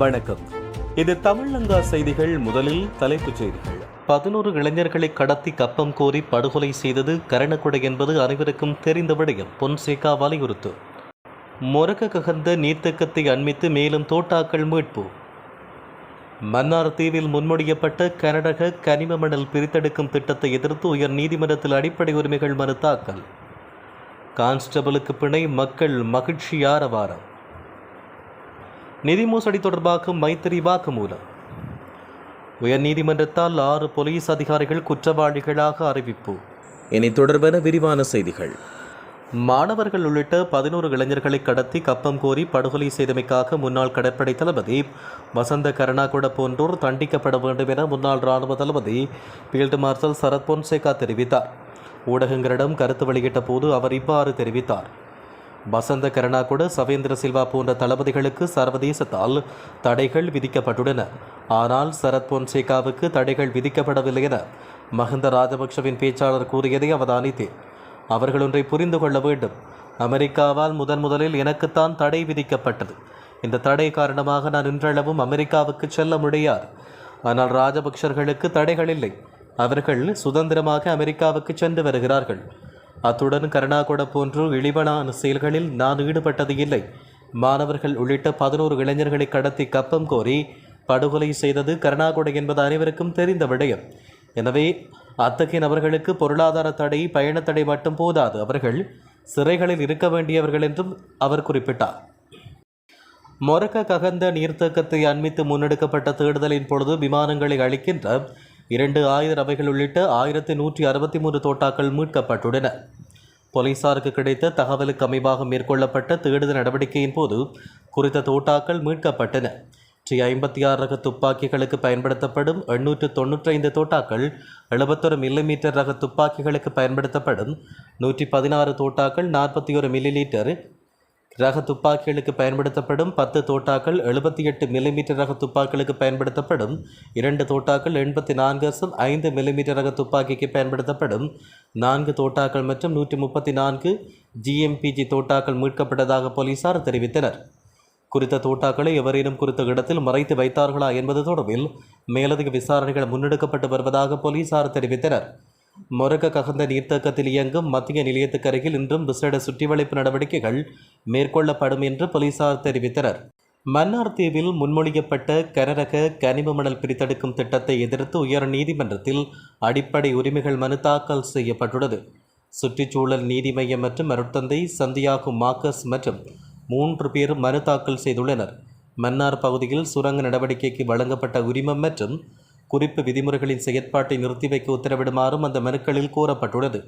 வணக்கம். இது தமிழங்கா செய்திகள் முதலில் தலைப்புச் செய்திகள். பதினோரு இளைஞர்களை கடத்தி கப்பம் கோரி படுகொலை செய்தது கரணக்குடை என்பது அனைவருக்கும் தெரிந்த விடயம் பொன்சேகா வலியுறுத்து. மொரக்க ககந்த நீர்த்தக்கத்தை அண்மித்து மேலும் தோட்டாக்கள் மீட்பு. மன்னார் தீவில் முன்மொழியப்பட்ட கனடக கனிம மணல் பிரித்தெடுக்கும் திட்டத்தை எதிர்த்து உயர் நீதிமன்றத்தில் அடிப்படை உரிமைகள் மனு தாக்கல். கான்ஸ்டபிளுக்கு பிணை மக்கள் மகிழ்ச்சி ஆரவாரம். நிதி மோசடி தொடர்பாக மைத்திரி வாக்குமூலம். உயர்நீதிமன்றத்தால் ஆறு போலீஸ் அதிகாரிகள் குற்றவாளிகளாக அறிவிப்பு. இனி தொடர்பான விரிவான செய்திகள். மாணவர்கள் உள்ளிட்ட பதினோரு இளைஞர்களை கடத்தி கப்பம் கோரி படுகொலை செய்தமைக்காக முன்னாள் கடற்படை தளபதி வசந்த கருணாகுட போன்றோர் தண்டிக்கப்பட வேண்டும் என முன்னாள் இராணுவ தளபதி ஃபீல்டு மார்ஷல் சரத் பொன்சேகா தெரிவித்தார். ஊடகங்களிடம் கருத்து வெளியிட்ட போது அவர் இவ்வாறு தெரிவித்தார். வசந்த கருணாகுட சவேந்திர சில்வா போன்ற தளபதிகளுக்கு சர்வதேசத்தால் தடைகள் விதிக்கப்பட்டுள்ளன. ஆனால் சரத் பொன்சேகாவுக்கு தடைகள் விதிக்கப்படவில்லை என மஹிந்த ராஜபக்ஷவின் பேச்சாளர் கூறியதை அவதானித்தேன் அவர்கள் ஒன்றை புரிந்து கொள்ள வேண்டும். அமெரிக்காவால் முதன் முதலில் எனக்குத்தான் தடை விதிக்கப்பட்டது. இந்த தடை காரணமாக நான் இன்றளவும் அமெரிக்காவுக்கு செல்ல முடியாது. ஆனால் ராஜபக்ஷர்களுக்கு தடைகள் இல்லை. அவர்கள் சுதந்திரமாக அமெரிக்காவுக்கு சென்று வருகிறார்கள். அத்துடன் கருணாகொட போன்று இழிவனான செயல்களில் நான் ஈடுபட்டது இல்லை. மாணவர்கள் உள்ளிட்ட பதினோரு இளைஞர்களை கடத்தி கப்பம் கோரி படுகொலை செய்தது கருணாகொடை என்பது அனைவருக்கும் தெரிந்த விடயம். எனவே அத்தகைய நபர்களுக்கு பொருளாதார தடை பயண தடை மட்டும் போதாது. அவர்கள் சிறைகளில் இருக்க வேண்டியவர்கள் என்றும் அவர் குறிப்பிட்டார். மொரக்க ககந்த நீர்த்தேக்கத்தை அண்மித்து முன்னெடுக்கப்பட்ட தேடுதலின் பொழுது விமானங்களை அளிக்கின்ற இரண்டு ஆயுத ரவைகள் உள்ளிட்ட ஆயிரத்தி நூற்றி அறுபத்தி மூன்று தோட்டாக்கள் மீட்கப்பட்டுள்ளன. போலீசாருக்கு கிடைத்த தகவலுக்கு அமைவாக மேற்கொள்ளப்பட்ட தேடுதல் நடவடிக்கையின் போது குறித்த தோட்டாக்கள் மீட்கப்பட்டன. டி ஐம்பத்தி ஆறு ரக துப்பாக்கிகளுக்கு பயன்படுத்தப்படும் எண்ணூற்று தொன்னூற்றைந்து தோட்டாக்கள் எழுபத்தொரு மில்லிமீட்டர் ரக துப்பாக்கிகளுக்கு பயன்படுத்தப்படும் நூற்றி பதினாறு தோட்டாக்கள் நாற்பத்தி ஒரு மில்லி லீட்டர் ரக துப்பாக்கிகளுக்கு பயன்படுத்தப்படும் பத்து தோட்டாக்கள் எழுபத்தி எட்டு மில்லிமீட்டர் ரக துப்பாக்கிகளுக்கு பயன்படுத்தப்படும் இரண்டு தோட்டாக்கள் எண்பத்தி நான்கு அசம் ஐந்து மில்லிமீட்டர் ரக துப்பாக்கிக்கு பயன்படுத்தப்படும் நான்கு தோட்டாக்கள் மற்றும் நூற்றி முப்பத்தி நான்கு ஜிஎம்பிஜி தோட்டாக்கள் மீட்கப்பட்டதாக போலீசார் தெரிவித்தனர். குறித்த தோட்டாக்களை எவரேனும் குறித்த இடத்தில் மறைத்து வைத்தார்களா என்பது தொடர்பில் மேலதிக விசாரணைகள் முன்னெடுக்கப்பட்டு வருவதாக போலீசார் தெரிவித்தனர். மொரக ககந்த நீர்த்தக்கத்தில் இயங்கும் மத்திய நிலையத்துக்கு அருகில் இன்றும் விசேட சுற்றிவளைப்பு நடவடிக்கைகள் மேற்கொள்ளப்படும் என்று போலீசார் தெரிவித்தனர். மன்னார் தீவில் முன்மொழியப்பட்ட கனரக கனிம மணல் பிரித்தெடுக்கும் திட்டத்தை எதிர்த்து உயர் நீதிமன்றத்தில் அடிப்படை உரிமைகள் மனு தாக்கல் செய்யப்பட்டுள்ளது. சுற்றுச்சூழல் நீதி மையம் மற்றும் அருட்தந்தை சந்தியாகு மார்க்கஸ் மற்றும் மூன்று பேர் மனு தாக்கல் செய்துள்ளனர். மன்னார் பகுதியில் சுரங்க நடவடிக்கைக்கு வழங்கப்பட்ட உரிமம் மற்றும் குறிப்பு விதிமுறைகளின் செயற்பாட்டை நிறுத்தி வைக்க உத்தரவிடுமாறும் அந்த மனுக்களில் கூறப்பட்டுள்ளது.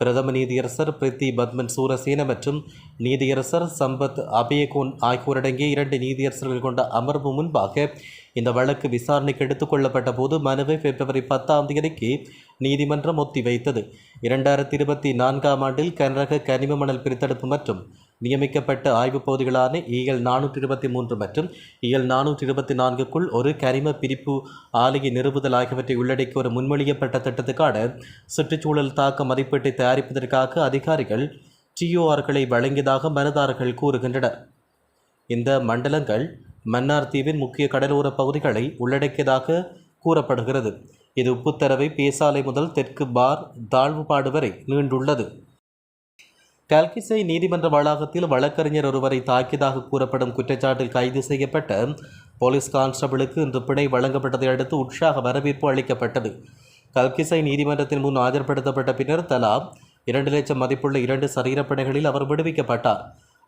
பிரதம நீதியரசர் பிரித்தி பத்மன் சூரசேன மற்றும் நீதியரசர் சம்பத் அபயகோன் ஆகியோரடங்கிய இரண்டு நீதியரசர்கள் கொண்ட அமர்வு முன்பாக இந்த வழக்கு விசாரணைக்கு எடுத்துக்கொள்ளப்பட்ட போது மனுவை பிப்ரவரி பத்தாம் தேதிக்கு நீதிமன்றம் ஒத்திவைத்தது. இரண்டாயிரத்தி இருபத்தி நான்காம் ஆண்டில் கனரக கனிம மணல் பிரித்தெடுப்பு மற்றும் நியமிக்கப்பட்ட ஆய்வுப் பகுதிகளான இஎல் நானூற்றி இருபத்தி மூன்று மற்றும் இஎல் நானூற்றி இருபத்தி நான்குக்குள் ஒரு கரிம பிரிப்பு ஆலையை நிறுவுதல் ஆகியவற்றை உள்ளடக்கிய ஒரு முன்மொழியப்பட்ட திட்டத்துக்கான சுற்றுச்சூழல் தாக்க மதிப்பீட்டை தயாரிப்பதற்காக அதிகாரிகள் டிஓஆர்களை வழங்கியதாக மனுதாரர்கள் கூறுகின்றனர். இந்த மண்டலங்கள் மன்னார் தீவின் முக்கிய கடலோர பகுதிகளை உள்ளடக்கியதாக கூறப்படுகிறது. இது உப்புத்தரவை பேசாலை முதல் தெற்கு பார் தாழ்வுபாடு வரை நீண்டுள்ளது. கல்கிசை நீதிமன்ற வளாகத்தில் வழக்கறிஞர் ஒருவரை தாக்கியதாக கூறப்படும் குற்றச்சாட்டில் கைது செய்யப்பட்ட போலீஸ் கான்ஸ்டபிளுக்கு இன்று பிணை வழங்கப்பட்டதை அடுத்து உற்சாக வரவேற்பு அளிக்கப்பட்டது. கல்கிசை நீதிமன்றத்தின் முன் ஆஜர்படுத்தப்பட்ட பின்னர் தலா இரண்டு லட்சம் மதிப்புள்ள இரண்டு சரீரப்படைகளில் அவர் விடுவிக்கப்பட்டார்.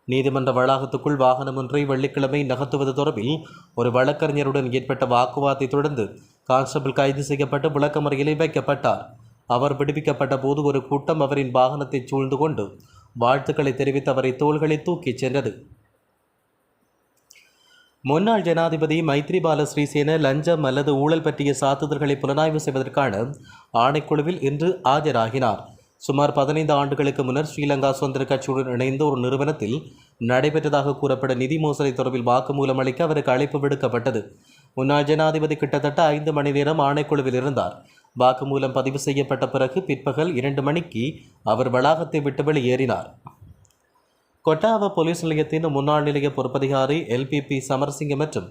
நீதிமன்ற வளாகத்துக்குள் வாகனம் ஒன்றை வெள்ளிக்கிழமை நகர்த்துவது தொடர்பில் ஒரு வழக்கறிஞருடன் ஏற்பட்ட வாக்குவாதத்தை தொடர்ந்து கான்ஸ்டபிள் கைது செய்யப்பட்டு விளக்கமறையிலே வைக்கப்பட்டார். அவர் விடுவிக்கப்பட்ட போது ஒரு கூட்டம் அவரின் வாகனத்தை சூழ்ந்து கொண்டு வாழ்த்துக்களை தெரிவித்து அவரை தோள்களை தூக்கிச் சென்றது. முன்னாள் ஜனாதிபதி மைத்ரிபால ஸ்ரீசேன லஞ்சம் அல்லது ஊழல் பற்றிய சாத்துதல்களை புலனாய்வு செய்வதற்கான ஆணைக்குழுவில் இன்று ஆஜராகினார். சுமார் பதினைந்து ஆண்டுகளுக்கு முன்னர் ஸ்ரீலங்கா சுதந்திர கட்சியுடன் இணைந்த ஒரு நிறுவனத்தில் நடைபெற்றதாக கூறப்பட்ட நிதி மோசடி தொடர்பில் வாக்குமூலம் அளிக்க அவருக்கு அழைப்பு விடுக்கப்பட்டது. முன்னாள் ஜனாதிபதி கிட்டத்தட்ட ஐந்து மணி நேரம் ஆணைக்குழுவில் இருந்தார். வாக்குமூலம் பதிவு செய்யப்பட்ட பிறகு பிற்பகல் இரண்டு மணிக்கு அவர் வளாகத்தை விட்டு வெளியேறினார். கொட்டாவ போலீஸ் நிலையத்தின் முன்னாள் நிலைய பொறுப்பதிகாரி எல்பிபி சமரசிங்க மற்றும்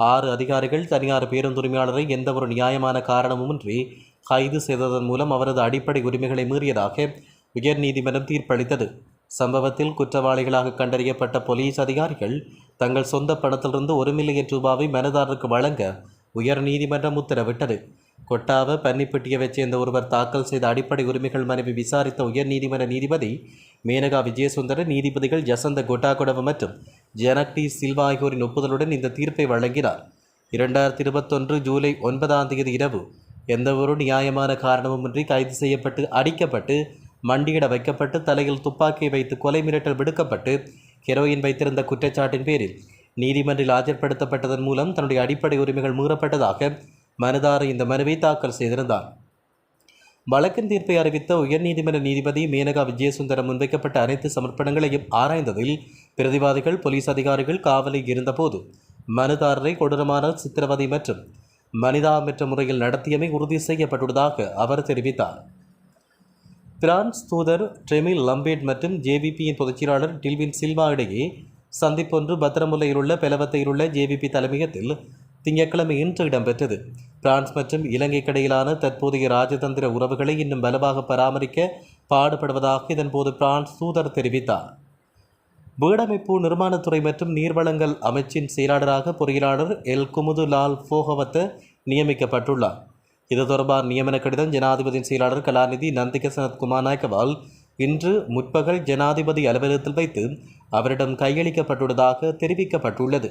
ஆறு அதிகாரிகள் தனியார் பேருந்துரிமையாளரை எந்தவொரு நியாயமான காரணமுமின்றி கைது செய்ததன் மூலம் அவரது அடிப்படை உரிமைகளை மீறியதாக உயர்நீதிமன்றம் தீர்ப்பளித்தது. சம்பவத்தில் குற்றவாளிகளாக கண்டறியப்பட்ட போலீஸ் அதிகாரிகள் தங்கள் சொந்த பணத்திலிருந்து ஒரு மில்லியன் ரூபாவை மனதாரருக்கு வழங்க உயர்நீதிமன்றம் உத்தரவிட்டது. கொட்டாவ வச்சு இந்த ஒருவர் தாக்கல் செய்த அடிப்படை உரிமைகள் மனைவி விசாரித்த உயர்நீதிமன்ற நீதிபதி மேனகா விஜயசுந்தர நீதிபதிகள் ஜசந்த கொட்டாகுடவ மற்றும் ஜனக் டி சில்வா ஆகியோரின் ஒப்புதலுடன் இந்த தீர்ப்பை வழங்கினார். இரண்டாயிரத்தி இருபத்தொன்று ஜூலை ஒன்பதாம் தேதி இரவு எந்தவொரு நியாயமான காரணமுமின்றி கைது செய்யப்பட்டு அடிக்கப்பட்டு மண்டியிட வைக்கப்பட்டு தலையில் துப்பாக்கியை வைத்து கொலை மிரட்டல் விடுக்கப்பட்டு ஹெரோயின் வைத்திருந்த குற்றச்சாட்டின் பேரில் நீதிமன்றில் ஆஜர்படுத்தப்பட்டதன் மூலம் தன்னுடைய அடிப்படை உரிமைகள் மீறப்பட்டதாக மனுதார் இந்த மனுவை தாக்கல் செய்திருந்தார். வழக்கின் தீர்ப்பை அறிவித்த உயர்நீதிமன்ற நீதிபதி மேனகா விஜயசுந்தரம் முன்வைக்கப்பட்ட அனைத்து சமர்ப்பணங்களையும் ஆராய்ந்ததில் பிரதிவாதிகள் போலீஸ் அதிகாரிகள் காவலில் இருந்தபோது மனுதாரரை கொடூரமான சித்திரவதை மற்றும் மனிதாமற்ற முறையில் நடத்தியமை உறுதி செய்யப்பட்டுள்ளதாக அவர் தெரிவித்தார். பிரான்ஸ் தூதர் ட்ரெமில் லம்பேட் மற்றும் ஜேவிபியின் பொதுச்செயலாளர் டில்வின் சில்வா இடையே சந்திப்பொன்று பத்திரமுல்லையில் உள்ள பெலவத்தையில் உள்ள ஜேவிபி தலைமையகத்தில் திங்கட்கிழமை இன்று இடம்பெற்றது. பிரான்ஸ் மற்றும் இலங்கைக்கிடையிலான தற்போதைய ராஜதந்திர உறவுகளை இன்னும் பலமாக பராமரிக்க பாடுபடுவதாக இதன்போது பிரான்ஸ் தூதர் தெரிவித்தார். வீடமைப்பு நிர்மாணத்துறை மற்றும் நீர்வளங்கள் அமைச்சின் செயலாளராக பொறியியலாளர் எல். குமுது லால் ஃபோகவத்த நியமிக்கப்பட்டுள்ளார். இது தொடர்பான நியமன கடிதம் ஜனாதிபதியின் செயலாளர் கலாநிதி நந்திகசனத் குமார் நாயக்கவால் இன்று முற்பகல் ஜனாதிபதி அலுவலகத்தில் வைத்து அவரிடம் கையளிக்கப்பட்டுள்ளதாக தெரிவிக்கப்பட்டுள்ளது.